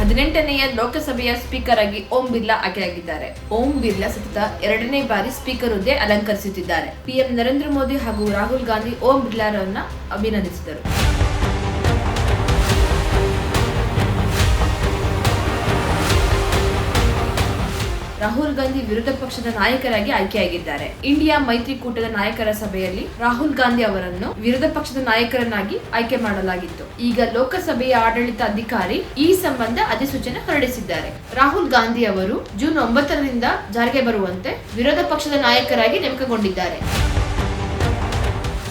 ಹದಿನೆಂಟನೆಯ ಲೋಕಸಭೆಯ ಸ್ಪೀಕರ್ ಆಗಿ ಓಂ ಬಿರ್ಲಾ ಆಯ್ಕೆಯಾಗಿದ್ದಾರೆ ಓಂ ಬಿರ್ಲಾ ಸತತ ಎರಡನೇ ಬಾರಿ ಸ್ಪೀಕರ್ ಹುದ್ದೆ ಅಲಂಕರಿಸುತ್ತಿದ್ದಾರೆ. ಪಿಎಂ ನರೇಂದ್ರ ಮೋದಿ ಹಾಗೂ ರಾಹುಲ್ ಗಾಂಧಿ ಓಂ ಬಿರ್ಲಾರನ್ನ ಅಭಿನಂದಿಸಿದರು. ರಾಹುಲ್ ಗಾಂಧಿ ವಿರೋಧ ಪಕ್ಷದ ನಾಯಕರಾಗಿ ಆಯ್ಕೆಯಾಗಿದ್ದಾರೆ. ಇಂಡಿಯಾ ಮೈತ್ರಿಕೂಟದ ನಾಯಕರ ಸಭೆಯಲ್ಲಿ ರಾಹುಲ್ ಗಾಂಧಿ ಅವರನ್ನು ವಿರೋಧ ಪಕ್ಷದ ನಾಯಕರನ್ನಾಗಿ ಆಯ್ಕೆ ಮಾಡಲಾಗಿತ್ತು. ಈಗ ಲೋಕಸಭೆಯ ಆಡಳಿತ ಅಧಿಕಾರಿ ಈ ಸಂಬಂಧ ಅಧಿಸೂಚನೆ ಹೊರಡಿಸಿದ್ದಾರೆ. ರಾಹುಲ್ ಗಾಂಧಿ ಅವರು ಜೂನ್ ಒಂಬತ್ತರಿಂದ ಜಾರಿಗೆ ಬರುವಂತೆ ವಿರೋಧ ಪಕ್ಷದ ನಾಯಕರಾಗಿ ನೇಮಕಗೊಂಡಿದ್ದಾರೆ.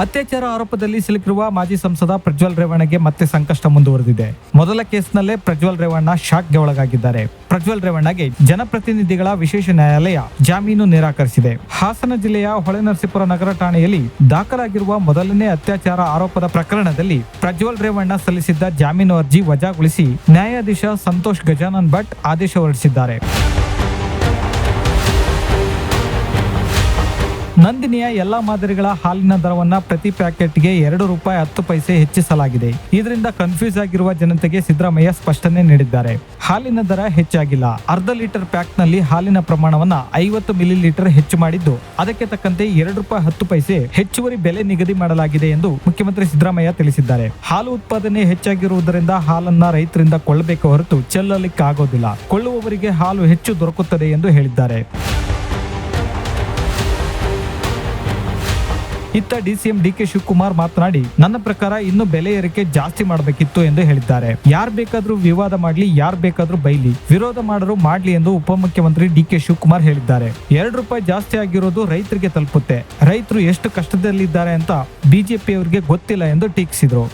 ಅತ್ಯಾಚಾರ ಆರೋಪದಲ್ಲಿ ಸಿಲುಕಿರುವ ಮಾಜಿ ಸಂಸದ ಪ್ರಜ್ವಲ್ ರೇವಣ್ಣಗೆ ಮತ್ತೆ ಸಂಕಷ್ಟ ಮುಂದುವರೆದಿದೆ. ಮೊದಲ ಕೇಸ್ನಲ್ಲೇ ಪ್ರಜ್ವಲ್ ರೇವಣ್ಣ ಶಾಕ್ಗೆ ಒಳಗಾಗಿದ್ದಾರೆ. ಪ್ರಜ್ವಲ್ ರೇವಣ್ಣಗೆ ಜನಪ್ರತಿನಿಧಿಗಳ ವಿಶೇಷ ನ್ಯಾಯಾಲಯ ಜಾಮೀನು ನಿರಾಕರಿಸಿದೆ. ಹಾಸನ ಜಿಲ್ಲೆಯ ಹೊಳೆನರಸೀಪುರ ನಗರ ಠಾಣೆಯಲ್ಲಿ ದಾಖಲಾಗಿರುವ ಮೊದಲನೇ ಅತ್ಯಾಚಾರ ಆರೋಪದ ಪ್ರಕರಣದಲ್ಲಿ ಪ್ರಜ್ವಲ್ ರೇವಣ್ಣ ಸಲ್ಲಿಸಿದ್ದ ಜಾಮೀನು ಅರ್ಜಿ ವಜಾಗೊಳಿಸಿ ನ್ಯಾಯಾಧೀಶ ಸಂತೋಷ್ ಗಜಾನನ್ ಭಟ್ ಆದೇಶ ಹೊರಡಿಸಿದ್ದಾರೆ. ನಂದಿನಿಯ ಎಲ್ಲಾ ಮಾದರಿಗಳ ಹಾಲಿನ ದರವನ್ನ ಪ್ರತಿ ಪ್ಯಾಕೆಟ್ಗೆ ಎರಡು ರೂಪಾಯಿ ಹತ್ತು ಪೈಸೆ ಹೆಚ್ಚಿಸಲಾಗಿದೆ. ಇದರಿಂದ ಕನ್ಫ್ಯೂಸ್ ಆಗಿರುವ ಜನತೆಗೆ ಸಿದ್ದರಾಮಯ್ಯ ಸ್ಪಷ್ಟನೆ ನೀಡಿದ್ದಾರೆ. ಹಾಲಿನ ದರ ಹೆಚ್ಚಾಗಿಲ್ಲ. ಅರ್ಧ ಲೀಟರ್ ಪ್ಯಾಕ್ನಲ್ಲಿ ಹಾಲಿನ ಪ್ರಮಾಣವನ್ನ ಐವತ್ತು ಮಿಲಿ ಲೀಟರ್ ಹೆಚ್ಚು ಮಾಡಿದ್ದು, ಅದಕ್ಕೆ ತಕ್ಕಂತೆ ಎರಡು ರೂಪಾಯಿ ಹತ್ತು ಪೈಸೆ ಹೆಚ್ಚುವರಿ ಬೆಲೆ ನಿಗದಿ ಮಾಡಲಾಗಿದೆ ಎಂದು ಮುಖ್ಯಮಂತ್ರಿ ಸಿದ್ದರಾಮಯ್ಯ ತಿಳಿಸಿದ್ದಾರೆ. ಹಾಲು ಉತ್ಪಾದನೆ ಹೆಚ್ಚಾಗಿರುವುದರಿಂದ ಹಾಲನ್ನ ರೈತರಿಂದ ಕೊಳ್ಳಬೇಕು ಹೊರತು ಚೆಲ್ಲಲಿಕ್ಕಾಗೋದಿಲ್ಲ. ಕೊಳ್ಳುವವರಿಗೆ ಹಾಲು ಹೆಚ್ಚು ದೊರಕುತ್ತದೆ ಎಂದು ಹೇಳಿದ್ದಾರೆ. ಇತ್ತ ಡಿಸಿಎಂ ಡಿಕೆ ಶಿವಕುಮಾರ್ ಮಾತನಾಡಿ, ನನ್ನ ಪ್ರಕಾರ ಇನ್ನು ಬೆಲೆ ಏರಿಕೆ ಜಾಸ್ತಿ ಮಾಡಬೇಕಿತ್ತು ಎಂದು ಹೇಳಿದ್ದಾರೆ. ಯಾರ್ ಬೇಕಾದ್ರೂ ವಿವಾದ ಮಾಡ್ಲಿ, ಯಾರ್ ಬೇಕಾದ್ರೂ ಬೈಲಿ. ವಿರೋಧ ಮಾಡರು ಮಾಡ್ಲಿ ಎಂದು ಉಪಮುಖ್ಯಮಂತ್ರಿ ಡಿಕೆ ಶಿವಕುಮಾರ್ ಹೇಳಿದ್ದಾರೆ. ಎರಡು ರೂಪಾಯಿ ಜಾಸ್ತಿ ಆಗಿರೋದು ರೈತರಿಗೆ ತಲುಪುತ್ತೆ. ರೈತರು ಎಷ್ಟು ಕಷ್ಟದಲ್ಲಿದ್ದಾರೆ ಅಂತ ಬಿಜೆಪಿಯವರಿಗೆ ಗೊತ್ತಿಲ್ಲ ಎಂದು ಟೀಕಿಸಿದರು.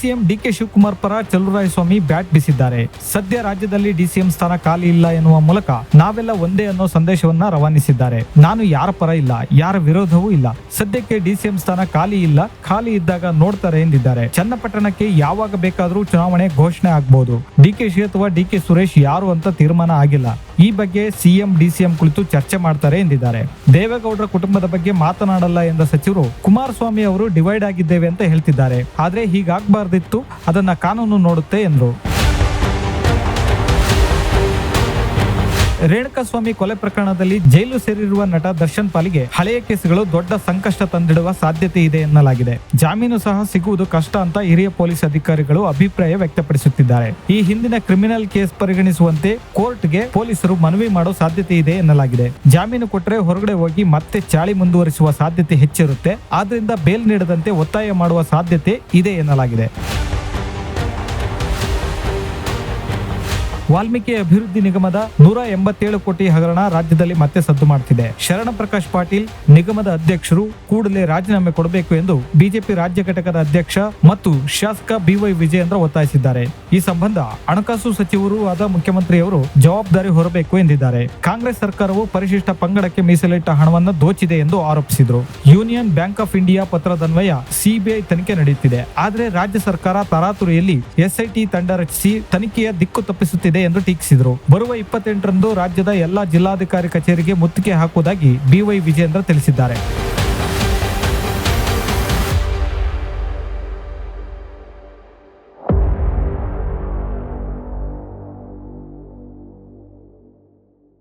ಡಿಸಿಎಂ ಡಿಕೆ ಶಿವಕುಮಾರ್ ಪರ ಚಲುರಾಯಸ್ವಾಮಿ ಬ್ಯಾಟ್ ಬೀಸಿದ್ದಾರೆ. ಸದ್ಯ ರಾಜ್ಯದಲ್ಲಿ ಡಿಸಿಎಂ ಸ್ಥಾನ ಖಾಲಿ ಇಲ್ಲ ಎನ್ನುವ ಮೂಲಕ ನಾವೆಲ್ಲ ಒಂದೇ ಅನ್ನೋ ಸಂದೇಶವನ್ನ ರವಾನಿಸಿದ್ದಾರೆ. ನಾನು ಯಾರ ಪರ ಇಲ್ಲ, ಯಾರ ವಿರೋಧವೂ ಇಲ್ಲ. ಸದ್ಯಕ್ಕೆ ಡಿಸಿಎಂ ಸ್ಥಾನ ಖಾಲಿ ಇಲ್ಲ, ಖಾಲಿ ಇದ್ದಾಗ ನೋಡ್ತಾರೆ ಎಂದಿದ್ದಾರೆ. ಚನ್ನಪಟ್ಟಣಕ್ಕೆ ಯಾವಾಗ ಬೇಕಾದರೂ ಚುನಾವಣೆ ಘೋಷಣೆ ಆಗಬಹುದು ಡಿಕೆಶಿ ಅಥವಾ ಡಿಕೆ ಸುರೇಶ್ ಯಾರು ಅಂತ ತೀರ್ಮಾನ ಆಗಿಲ್ಲ. ಈ ಬಗ್ಗೆ ಸಿಎಂ, ಡಿಸಿಎಂ ಕುಳಿತು ಚರ್ಚೆ ಮಾಡ್ತಾರೆ ಎಂದಿದ್ದಾರೆ. ದೇವೇಗೌಡರ ಕುಟುಂಬದ ಬಗ್ಗೆ ಮಾತನಾಡಲ್ಲ ಎಂದ ಸಚಿವರು, ಕುಮಾರಸ್ವಾಮಿ ಅವರು ಡಿವೈಡ್ ಆಗಿದ್ದೇವೆ ಅಂತ ಹೇಳ್ತಿದ್ದಾರೆ. ಆದ್ರೆ ಹೀಗಾಗಬಾರ್ದಿತ್ತು ಅದನ್ನ ಕಾನೂನು ನೋಡುತ್ತೆ ಎಂದರು. ರೇಣುಕಾಸ್ವಾಮಿ ಕೊಲೆ ಪ್ರಕರಣದಲ್ಲಿ ಜೈಲು ಸೇರಿರುವ ನಟ ದರ್ಶನ್ ಪಾಲಿಗೆ ಹಳೆಯ ಕೇಸುಗಳು ದೊಡ್ಡ ಸಂಕಷ್ಟ ತಂದಿಡುವ ಸಾಧ್ಯತೆ ಇದೆ ಎನ್ನಲಾಗಿದೆ. ಜಾಮೀನು ಸಹ ಸಿಗುವುದು ಕಷ್ಟ ಅಂತ ಹಿರಿಯ ಪೊಲೀಸ್ ಅಧಿಕಾರಿಗಳು ಅಭಿಪ್ರಾಯ ವ್ಯಕ್ತಪಡಿಸುತ್ತಿದ್ದಾರೆ. ಈ ಹಿಂದಿನ ಕ್ರಿಮಿನಲ್ ಕೇಸ್ ಪರಿಗಣಿಸುವಂತೆ ಕೋರ್ಟ್ಗೆ ಪೊಲೀಸರು ಮನವಿ ಮಾಡೋ ಸಾಧ್ಯತೆ ಇದೆ ಎನ್ನಲಾಗಿದೆ. ಜಾಮೀನು ಕೊಟ್ಟರೆ ಹೊರಗಡೆ ಹೋಗಿ ಮತ್ತೆ ಚಾಳಿ ಮುಂದುವರಿಸುವ ಸಾಧ್ಯತೆ ಹೆಚ್ಚಿರುತ್ತೆ. ಆದ್ರಿಂದ ಬೇಲ್ ನೀಡದಂತೆ ಒತ್ತಾಯ ಮಾಡುವ ಸಾಧ್ಯತೆ ಇದೆ ಎನ್ನಲಾಗಿದೆ. ವಾಲ್ಮೀಕಿ ಅಭಿವೃದ್ಧಿ ನಿಗಮದ ನೂರ ಎಂಬತ್ತೇಳು ಕೋಟಿ ಹಗರಣ ರಾಜ್ಯದಲ್ಲಿ ಮತ್ತೆ ಸದ್ದು ಮಾಡುತ್ತಿದೆ ಶರಣ ಪ್ರಕಾಶ್ ಪಾಟೀಲ್ ನಿಗಮದ ಅಧ್ಯಕ್ಷರು ಕೂಡಲೇ ರಾಜೀನಾಮೆ ಕೊಡಬೇಕು ಎಂದು ಬಿಜೆಪಿ ರಾಜ್ಯ ಘಟಕದ ಅಧ್ಯಕ್ಷ ಮತ್ತು ಶಾಸಕ ಬಿವೈ ವಿಜಯೇಂದ್ರ ಒತ್ತಾಯಿಸಿದ್ದಾರೆ. ಈ ಸಂಬಂಧ ಹಣಕಾಸು ಸಚಿವರು ಆದ ಮುಖ್ಯಮಂತ್ರಿಯವರು ಜವಾಬ್ದಾರಿ ಹೊರಬೇಕು ಎಂದಿದ್ದಾರೆ. ಕಾಂಗ್ರೆಸ್ ಸರ್ಕಾರವು ಪರಿಶಿಷ್ಟ ಪಂಗಡಕ್ಕೆ ಮೀಸಲಿಟ್ಟ ಹಣವನ್ನು ದೋಚಿದೆ ಎಂದು ಆರೋಪಿಸಿದರು. ಯೂನಿಯನ್ ಬ್ಯಾಂಕ್ ಆಫ್ ಇಂಡಿಯಾ ಪತ್ರದನ್ವಯ ಸಿಬಿಐ ತನಿಖೆ ನಡೆಯುತ್ತಿದೆ. ಆದರೆ ರಾಜ್ಯ ಸರ್ಕಾರ ತರಾತುರಿಯಲ್ಲಿ ಎಸ್ಐಟಿ ತಂಡ ರಚಿಸಿ ತನಿಖೆಯ ದಿಕ್ಕು ತಪ್ಪಿಸುತ್ತಿದೆ ಎಂದು ಟೀಕಿಸಿದರು. ಬರುವ ಇಪ್ಪತ್ತೆಂಟರಂದು ರಾಜ್ಯದ ಎಲ್ಲಾ ಜಿಲ್ಲಾಧಿಕಾರಿ ಕಚೇರಿಗೆ ಮುತ್ತಿಗೆ ಹಾಕುವುದಾಗಿ ಬಿವೈ ವಿಜೇಂದ್ರ ತಿಳಿಸಿದ್ದಾರೆ.